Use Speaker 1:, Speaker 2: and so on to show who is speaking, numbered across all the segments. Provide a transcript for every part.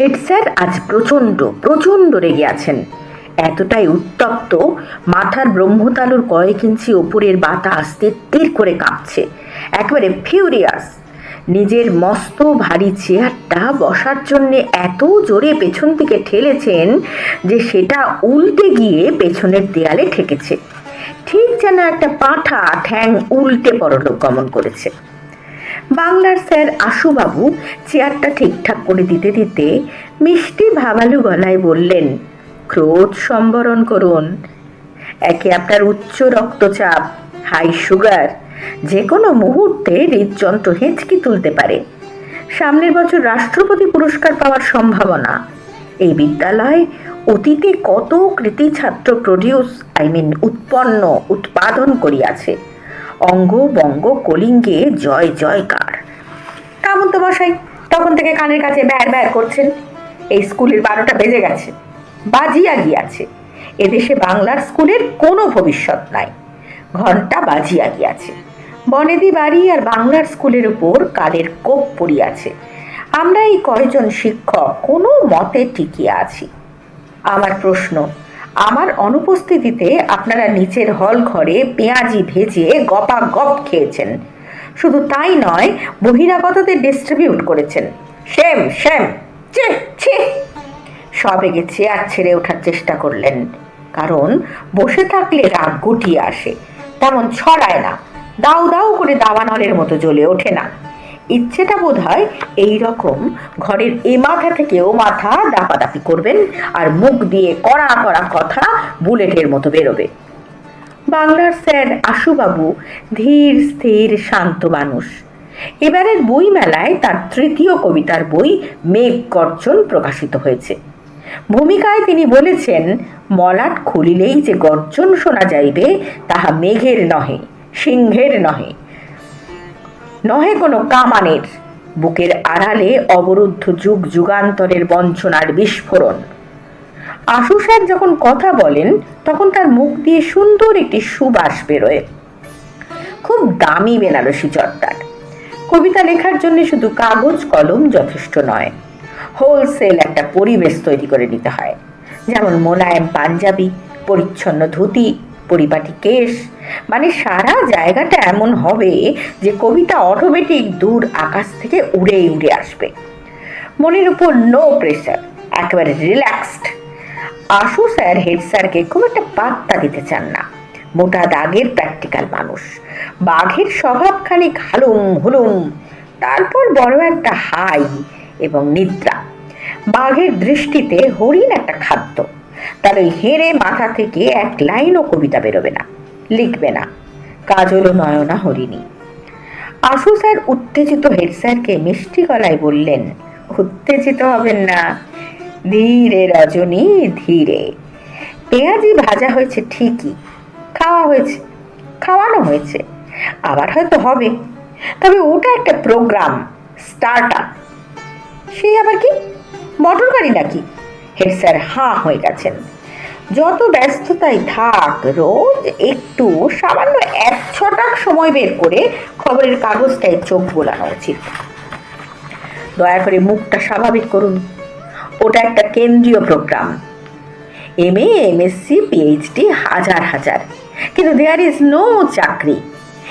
Speaker 1: Head sir আজ প্রচণ্ড প্রচণ্ড রেগে আছেন। এতটাই উত্তপ্ত, মাথার ব্রহ্মতালুর কয়েক ইঞ্চি ওপরের বাতাস তেত্তির করে কাঁপছে, একেবারে ফিউরিয়াস নিজের মস্ত ভারী চেয়ারটা বসার জন্য এত জোরে পেছন দিকে ঠেলেছেন যে সেটা উল্টে গিয়ে পেছনের দেয়ালে ঠেকেছে। ঠিক যেন একটা পাঁঠা ঠ্যাং উল্টে পরলোক গমন করেছে। বাংলার স্যার আশুবাবু চেয়ারটা ঠিকঠাক করে দিতে দিতে মিষ্টি ভাবালু গলায় বললেন, ক্রোধ সম্বরণ করুন। একে আপনার উচ্চ রক্তচাপ হাই সুগার যে কোনো মুহূর্তে হৃদযন্ত্র হেঁচকি তুলতে পারে। সামনের বছর রাষ্ট্রপতি পুরস্কার পাওয়ার সম্ভাবনা। এই বিদ্যালয় অতীতে কত কৃতি ছাত্র প্রডিউস আই মিন উৎপন্ন, উৎপাদন করিয়াছে। অঙ্গ বঙ্গ কলিঙ্গে জয় জয়কার। কামন্ত মশাই তখন থেকে কানের কাছে ব্যার ব্যার করছেন। এই স্কুলের বারোটা বেজে গেছে, বাজিয়া গিয়াছে। এদেশে বাংলার স্কুলের কোনো ভবিষ্যৎ নাই। ঘণ্টা বাজিয়া গিয়াছে। বনেদি বাড়ি আর বাংলার স্কুলের উপর কালের কোপ পড়িয়াছে। আমরা এই কয়জন শিক্ষক কোনো মতে টিকিয়া আছি? আমার প্রশ্ন, আমার অনুপস্থিতিতে আপনারা নিচের হল ঘরে পেঁয়াজি ভেজে গপা গপ খেয়েছেন। শুধু তাই নয়, বহিরাগতদের ডিস্ট্রিবিউট করেছেন। শ্যাম সেম চে ছে। সবেগে চেয়ার ছেড়ে ওঠার চেষ্টা করলেন, কারণ বসে থাকলে রাগ গুটিয়ে আসে, তেমন ছড়ায় না, দাউ দাউ করে দাবানলের মতো জ্বলে ওঠে না। ইচ্ছেটা বোধ হয় এইরকম ঘরের এ মাথা থেকে ও মাথা দাপাদাপি করবেন আর মুখ দিয়ে কড়া কড়া কথা বুলেটের মতো বেরোবে। বাংলার স্যার আশুবাবু ধীর, স্থির, শান্ত মানুষ। এবারের বই মেলায় তার তৃতীয় কবিতার বই মেঘ গর্জন প্রকাশিত হয়েছে। ভূমিকায় তিনি বলেছেন, মলাট খুলিলেই যে গর্জন শোনা যাইবে, তাহা মেঘের নহে, সিংহের নহে। নহে কোনো কামানের, বুকের আড়ালে অবরুদ্ধ যুগ যুগান্তরের বঞ্চনার বিস্ফোরণ। আশু স্যার যখন কথা বলেন, তখন তার মুখ দিয়ে সুন্দর একটি সুবাস বেরোয় খুব দামি বেনারসি চট্টার কবিতা লেখার জন্য শুধু কাগজ, কলম যথেষ্ট নয়। হোলসেল একটা পরিবেশ তৈরি করে নিতে হয়। যেমন মোলায়েম পাঞ্জাবি, পরিচ্ছন্ন ধুতি, পরিপাটি কেশ। মানে সারা জায়গাটা এমন হবে যে কবিতা অটোমেটিক দূর আকাশ থেকে উড়ে উড়ে আসবে। মনের উপর নো প্রেশার একেবারে রিল্যাক্সড আশু স্যার, হেড স্যারকে খুব একটা পাত্তা দিতে চান না। মোটা দাগের প্র্যাকটিক্যাল মানুষ। বাঘের স্বভাবখানিক হালুম হুলুম। তারপর বড় একটা হাই এবং নিদ্রা। বাঘের দৃষ্টিতে হরিণ একটা খাদ্য। তার ওই হেরে মাথা থেকে এক লাইনও কবিতা বেরোবে না, লিখবে না। কাজল নয়না হরিণী। আশু স্যার উত্তেজিত হেড স্যারকে মিষ্টি গলায় বললেন, উত্তেজিত হবেন না। ধীরে রজনী ধীরে। পেঁয়াজি ভাজা হয়েছে ঠিকই, খাওয়া হয়েছে, খাওয়ানো হয়েছে, আবার হয়তো হবে। তবে ওটা একটা প্রোগ্রাম স্টার্ট আপ সেই আবার কি, মোটর গাড়ি নাকি? হেড স্যার হাঁ হয়ে গেছেন। যত ব্যস্ততাই থাক, রোজ একটু সামান্য এক ছটাক সময় বের করে খবরের কাগজটায় চোখ বোলানো উচিত। দয়া করে মুখটা স্বাভাবিক করুন। ওটা একটা কেন্দ্রীয় programme. M A M MSc PhD হাজার হাজার। কিন্তু দেয়ার ইজ নো চাকরি।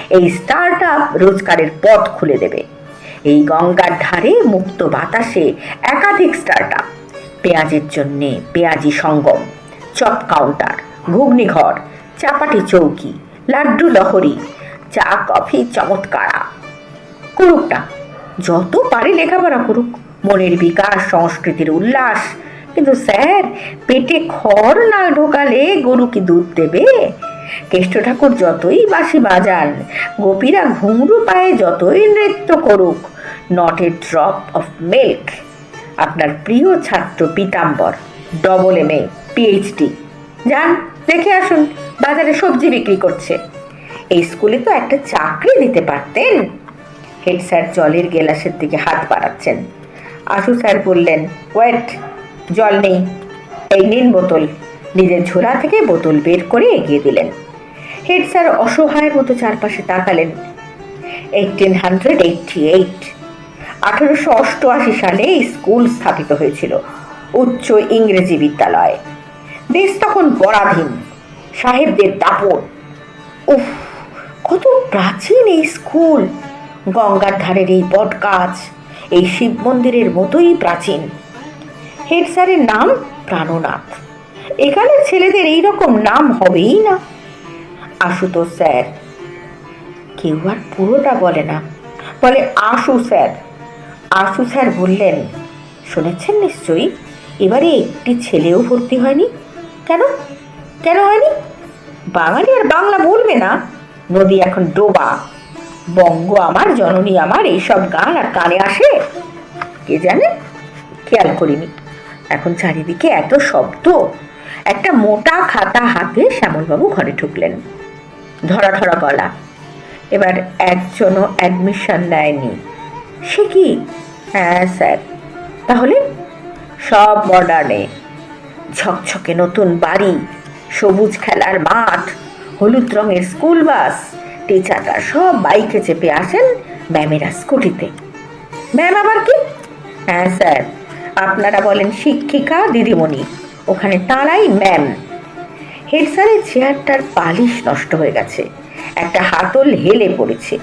Speaker 1: এই স্টার্ট আপ রোজগারের পথ খুলে দেবে। এই গঙ্গার ধারে মুক্ত বাতাসে একাধিক স্টার্ট আপ পেঁয়াজের জন্যে পেঁয়াজি সঙ্গম, চপ কাউন্টার ঘুগনিঘর চাপাটি চৌকি, লাড্ডু লহরি, চা, কফি চমৎকারা। করুক না, যত পারে লেখাপড়া করুক। মনের বিকাশ, সংস্কৃতির উল্লাস। কিন্তু স্যার, পেটে খড় না ঢোকালে গরু কি দুধ দেবে? কেষ্ট ঠাকুর যতই বাসি বাজান, গোপীরা ঘুঙরু পায়ে যতই নৃত্য করুক not a drop of milk আপনার প্রিয় ছাত্র Pitambar double M A PhD যান, দেখে আসুন, বাজারে সবজি বিক্রি করছে। এই স্কুলে তো একটা চাকরি দিতে পারতেন। হেড স্যার জলের গেলাসের দিকে হাত বাড়াচ্ছেন। আশু স্যার বললেন, ওয়েট, জল নেই। এই নিন বোতল নিজের ঝোলা থেকে বোতল বের করে এগিয়ে দিলেন। হেড স্যার অসহায়ের মতো চারপাশে তাকালেন। এইটিন হান্ড্রেড এইটটি এইট আঠারোশো অষ্টআশি সালে স্কুল স্থাপিত হয়েছিল, উচ্চ ইংরেজি বিদ্যালয়। দেশ তখন পরাধীন, সাহেবদের দাপট। উফ, কত প্রাচীন এই স্কুল। গঙ্গার ধারের এই বট গাছ এই শিব মন্দিরের মতোই প্রাচীন। হেড স্যারের নাম প্রাণনাথ। এখানের ছেলেদের এই রকম নাম হবেই না। আশুতোষ স্যার। কেউ আর পুরোটা বলে না। বলে আশু স্যার। আশু স্যার বললেন, শুনেছেন নিশ্চয়ই? এবারে একটি ছেলেও ভর্তি হয়নি? কেন? কেন হয়নি? বাঙালি আর বাংলা বলবে না। নদী এখন ডোবা। বঙ্গ আমার, জননী আমার, এইসব গান আর কানে আসে? কে জানে? খেয়াল করিনি। এখন চারিদিকে এত শব্দ, একটা মোটা খাতা হাতে শ্যামলবাবু ঘরে ঢুকলেন। ধরা ধরা গলা। এবার একজনও অ্যাডমিশন নেয়নি। সে কি? হ্যাঁ স্যার। তাহলে? সব মডার্নে ঝকঝকে নতুন বাড়ি, সবুজ খেলার মাঠ, হলুদ রঙের স্কুল বাস টিচাররা সব বাইকে চেপে আসেন ম্যামেরা স্কুটিতে। ম্যাম আবার কি? হ্যাঁ স্যার। আপনারা বলেন শিক্ষিকা, দিদিমণি। ওখানে তারাই ম্যাম। হেড স্যারের চেয়ারটার পালিশ নষ্ট হয়ে গেছে। একটা হাতল হেলে পড়েছে।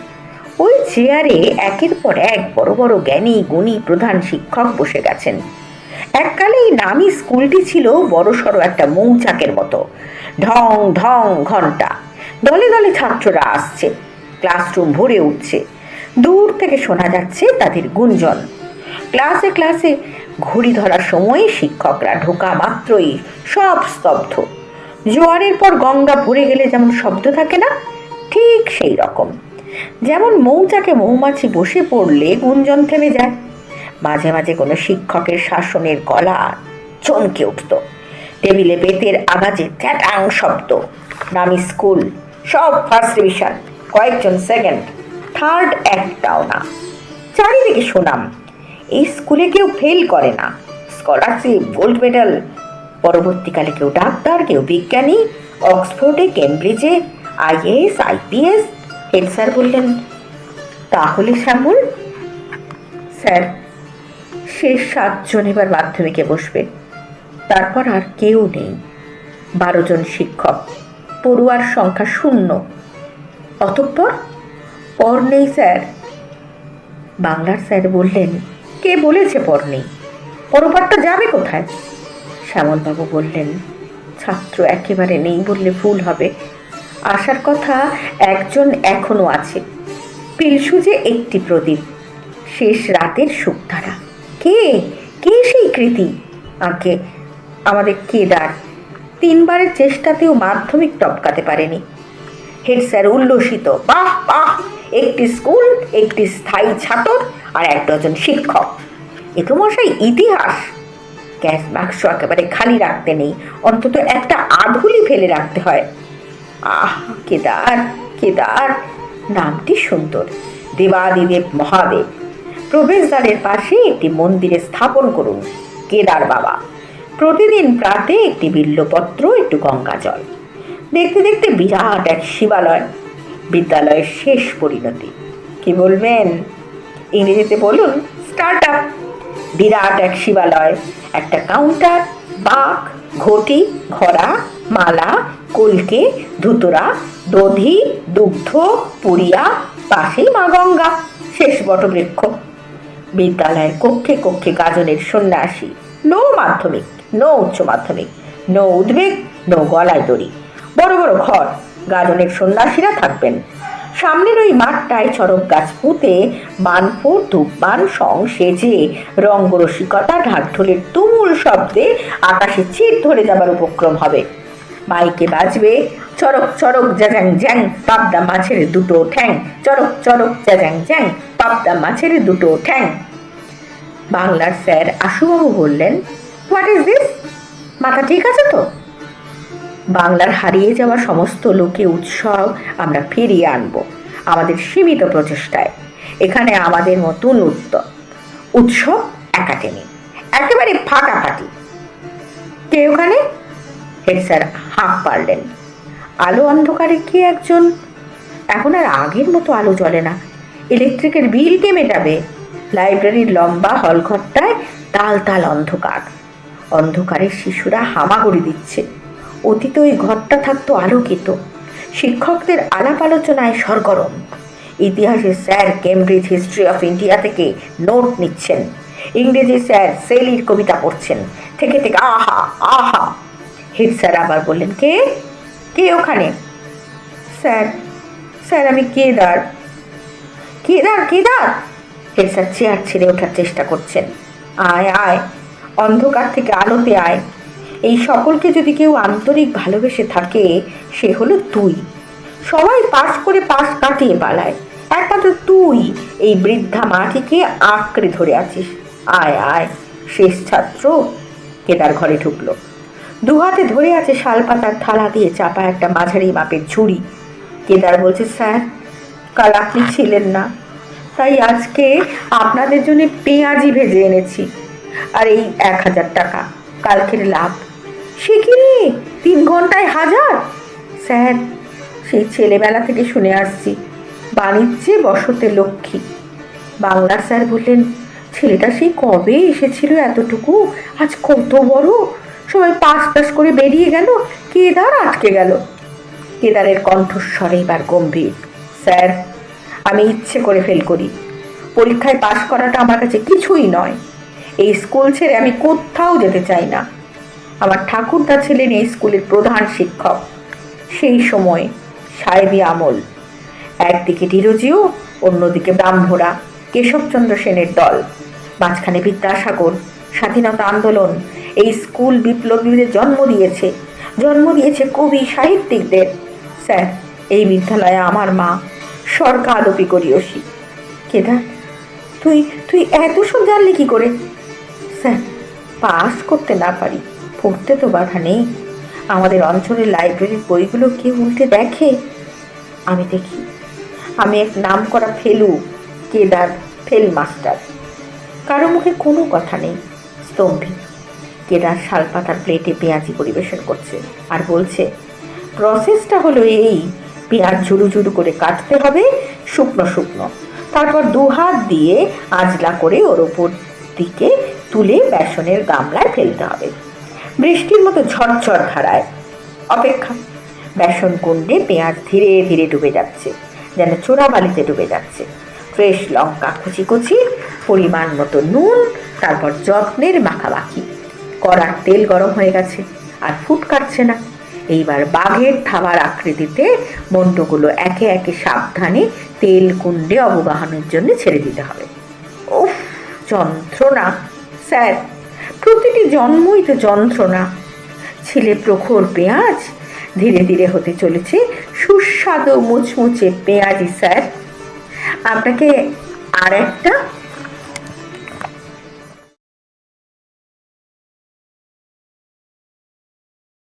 Speaker 1: ওই চেয়ারে একের পর এক বড় বড় জ্ঞানী, গুণী প্রধান শিক্ষক বসে গেছেন। এককালে নামি স্কুলটি ছিল বড় সড়ো একটা মৌচাকের মতো। ঢং ঢং, ঘণ্টা। দলে দলে ছাত্ররা আসছে। ক্লাসরুম ভরে উঠছে। দূর থেকে শোনা যাচ্ছে তাদের গুঞ্জন। ক্লাসে ক্লাসে ঘড়ি ধরার সময় শিক্ষকরা ঢোকা মাত্রই সব স্তব্ধ। জোয়ারের পর গঙ্গা ভরে গেলে যেমন শব্দ থাকে না, ঠিক সেই রকম। যেমন মৌচাকে মৌমাছি বসে পড়লে গুঞ্জন থেমে যায়। মাঝে মাঝে কোনো শিক্ষকের শাসনের গলা চমকে উঠত। টেবিলে বেতের আওয়াজে চ্যাটাং শব্দ। নামি স্কুল সব ফার্স্ট ডিভিশন কয়েকজন সেকেন্ড থার্ড একটাও না। চারিদিকে সুনাম। এই স্কুলে কেউ ফেল করে না। স্কলারশিপ গোল্ড মেডেল পরবর্তীকালে কেউ ডাক্তার, কেউ বিজ্ঞানী, অক্সফোর্ডে, কেমব্রিজে, আইএএস, আইপিএস, হেড স্যার বললেন, তাহলে শ্যামল, স্যার, শেষ সাতজন এবার মাধ্যমিকে বসবে। তারপর আর কেউ নেই। বারো জন শিক্ষক। পড়ুয়ার সংখ্যা শূন্য। অতঃপর পর নেই স্যার। বাংলার স্যার বললেন, কে বলেছে পর নেই পরপারটা যাবে কোথায়? শ্যামলবাবু বললেন, ছাত্র একেবারে নেই বললে ভুল হবে। আসার কথা একজন এখনও আছে। পিলসু যে একটি প্রদীপ, শেষ রাতের সুখধারা। কে? কে সেই কৃতি? আঁকে আমাদের কেদার তিনবারের চেষ্টাতেও মাধ্যমিক টপকাতে পারেনি। হেড স্যার উল্লসিত, বাহ বাহ, একটি স্কুল, একটি স্থায়ী ছাত্র আর এক ডজন শিক্ষক। এ তো মশাই ইতিহাস। গ্যাস বাক্স একেবারে খালি রাখতে নেই, অন্তত একটা আধুলি ফেলে রাখতে হয়। আহ, কেদার কেদার, নামটি সুন্দর, দেবাদিদেব মহাদেব। প্রবেশদ্বারের পাশে একটি মন্দিরে স্থাপন করুন, কেদার বাবা। প্রতিদিন প্রাতে একটি বিল্লপত্র, একটু গঙ্গা জল। দেখতে দেখতে বিরাট এক শিবালয়, বিদ্যালয়ের শেষ পরিণতি। কি বলবেন? ইংরেজিতে বলুন স্টার্ট আপ বিরাট এক শিবালয়, একটা কাউন্টার, বাঘ, ঘটি, ঘোড়া, মালা, কলকে, ধুতুরা, দধি, দুগ্ধ, পুরিয়া পাশেই মা গঙ্গা, শেষ বটবৃক্ষ। বিদ্যালয়ের কক্ষে কক্ষে গাজনের সন্ন্যাসী, নো মাধ্যমিক। নো উচ্চ মাধ্যমিক, নো উদ্বেগ, নো গলায় দড়ি। বড় বড় ঘর, গাজনের সন্ন্যাসীরা থাকবেন। সামনের ওই মাঠটায় চরক গাছ পুঁতে মানপুর ধূপবান সং সেজে রঙ্গরসিকতা ঢাকঢোলের তুমুল শব্দে আকাশে চির ধরে যাবার উপক্রম হবে। মাইকে বাজবে চরক চরক জ্যাং জ্যাং, পাবদা মাছের দুটো ঠ্যাং। চরক চরক জ্যাং জ্যাং, পাবদা মাছের দুটো ঠ্যাং। বাংলার স্যার আশুবাবু বললেন হোয়াট ইজ দিস মাথা ঠিক আছে তো? বাংলার হারিয়ে যাওয়া সমস্ত লোকে উৎসব আমরা ফিরিয়ে আনব আমাদের সীমিত প্রচেষ্টায়। এখানে আমাদের মতন উত্তর উৎসব একাডেমি, একেবারে ফাটাফাটি। কে ওখানে? হেড স্যার হাঁক পারলেন। আলো অন্ধকারে কি একজন? এখন আর আগের মতো আলো জ্বলে না। ইলেকট্রিকের বিল কে মেটাবে? লাইব্রেরির লম্বা হলঘরটায় তাল তাল অন্ধকার। অন্ধকারে শিশুরা হামাগুড়ি দিচ্ছে। অতীতে ওই ঘরটা থাকতো আলোকিত। শিক্ষকদের আলাপ আলোচনায় সরগরম। ইতিহাসে sir Cambridge history of India থেকে নোট নিচ্ছেন। ইংরেজি স্যার সেলির কবিতা পড়ছেন। থেকে থেকে আহা আহা। হেড স্যার আবার বললেন, কে? কে ওখানে? স্যার স্যার আমি Kedar. Kedar Kedar? Head sir chair ছেড়ে ওঠার চেষ্টা করছেন। আয় আয়। অন্ধকার থেকে আলোতে আয়। এই সকলকে যদি কেউ আন্তরিক ভালোবেসে থাকে, সে হলো তুই। সবাই পাশ করে পাশ কাটিয়ে পালায়। একমাত্র তুই এই বৃদ্ধা মাটিকে আঁকড়ে ধরে আছিস। আয় আয়, শেষ ছাত্র। কেদার ঘরে ঢুকলো। দু হাতে ধরে আছে শালপাতার থালা দিয়ে চাপা একটা মাঝারি মাপের ঝুড়ি। কেদার বলছে, স্যার, কাল আপনি ছিলেন না। তাই আজকে আপনাদের জন্য পেঁয়াজি ভেজে এনেছি। আর এই এক হাজার টাকা। কালকের লাভ। সে কি রে? তিন ঘন্টায় হাজার? স্যার, সেই ছেলেবেলা থেকে শুনে আসছি। বাণিজ্যে বসতে লক্ষ্মী। বাংলার স্যার বললেন, ছেলেটা সেই কবে এসেছিল এতটুকু? আজ কত বড়? সবাই পাস পাস করে বেরিয়ে গেল। কেদার আটকে গেল। কেদারের কণ্ঠস্বর এবার গম্ভীর। স্যার, আমি ইচ্ছে করে ফেল করি। পরীক্ষায় পাশ করাটা আমার কাছে কিছুই নয়। এই স্কুল ছেড়ে আমি কোথাও যেতে চাই না। আমার ঠাকুরদা ছিলেন এই স্কুলের প্রধান শিক্ষক। সেই সময় সাহেবী আমল, একদিকে ডিরোজিও অন্যদিকে ব্রাহ্মরা, কেশবচন্দ্র সেনের দল, মাঝখানে বিদ্যাসাগর, স্বাধীনতা আন্দোলন, এই স্কুল বিপ্লবীদের জন্ম দিয়েছে। জন্ম দিয়েছে কবি সাহিত্যিকদের। স্যার, এই বিদ্যালয়ে আমার মা সরকার সরকারোপি করিয়সী। কেদার, তুই তুই এত সব জানলি কি করে? স্যার, পাস করতে না পারি। পড়তে তো বাধা নেই। আমাদের অঞ্চলের লাইব্রেরির বইগুলো কেউ উল্টে দেখে? আমি দেখি, আমি এক নাম করা ফেলু, কেদার ফেল মাস্টার। কারও মুখে কোনো কথা নেই, স্তম্ভী। কেদার শালপাতার প্লেটে পেঁয়াজি পরিবেশন করছে আর বলছে, প্রসেসটা হলো এই, পেঁয়াজ ঝুরু ঝুরু করে কাটতে হবে, শুকনো শুকনো। তারপর দু হাত দিয়ে আজলা করে ওর ওপর দিকে তুলে বেসনের গামলায় ফেলতে হবে। বৃষ্টির মতো ঝরঝর ধারায়। অপেক্ষা। বেসন কুণ্ডে পেঁয়াজ ধীরে ধীরে ডুবে যাচ্ছে, যেন চোরা বালিতে ডুবে যাচ্ছে। ফ্রেশ লঙ্কা কুচি কুচি, পরিমাণ মতো নুন, তারপর যত্নের মাখামাখি। কড়ার তেল গরম হয়ে গেছে, আর ফুট কাটছে না। এইবার বাঘের থাবার আকৃতিতে মন্ডগুলো একে একে সাবধানে তেল কুণ্ডে অবগাহনের জন্য ছেড়ে দিতে হবে। উফ, যন্ত্রণা। স্যার, প্রতিটি জন্মই তো যন্ত্রণা। ছেলে প্রখর পেঁয়াজ, ধীরে ধীরে হতে চলেছে সুস্বাদু মুচমুচে পেঁয়াজি, স্যার। আপনাকে আর একটা